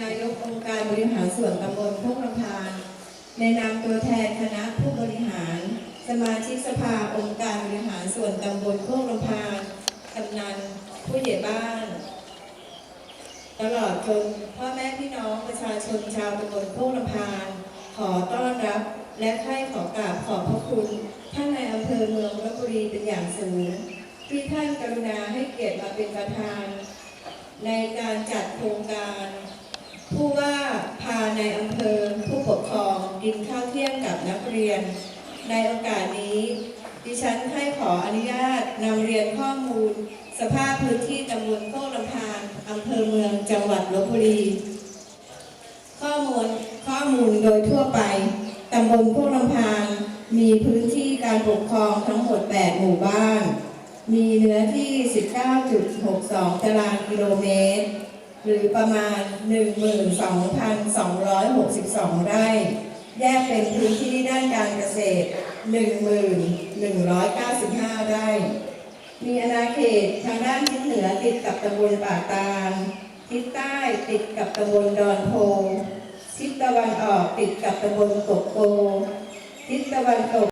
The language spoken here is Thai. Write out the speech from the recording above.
นายกองค์การบริหารส่วนตำบลโคกลำพานในนามตัวแทนคณะผู้บริหาร สมาชิกสภาองค์การบริหารส่วนตำบลโคกลำพานกำนันผู้ใหญ่บ้าน ตลอดจนพ่อแม่พี่น้องประชาชนชาวตำบลโคกลำพานขอต้อนรับและให้ขอกราบขอบพระคุณท่านในายอำเภอเมืองลบบุรีเป็นอย่างสูงที่ท่านกรุณาให้เกียรติมาเป็นประธาน ในการจัดโครงการ ในอำเภอผู้ปกครองกินข้าวเที่ยงกับนักเรียน ในโอกาสนี้ ดิฉันให้ขออนุญาตนำเรียนข้อมูล สภาพพื้นที่ตำบลโคกลำพานอำเภอเมืองจังหวัดลบบุรี ข้อมูลข้อมูลโดยทั่วไปตำบลโคกลำพานมีพื้นที่การปกครองทั้งหมด 8 หมู่บ้าน มีเนื้อที่ 19.62 ตารางกิโลเมตร หรือประมาณ 12,262 ไร่ แยกเป็นพื้นที่ด้านการเกษตร 1,195 ไร่ มีอาณาเขตทางด้านทิศเหนือติดกับตำบลป่าตาล ทิศใต้ติดกับตำบลดอนโพ ทิศตะวันออกติดกับตำบลกกโก ทิศตะวันตก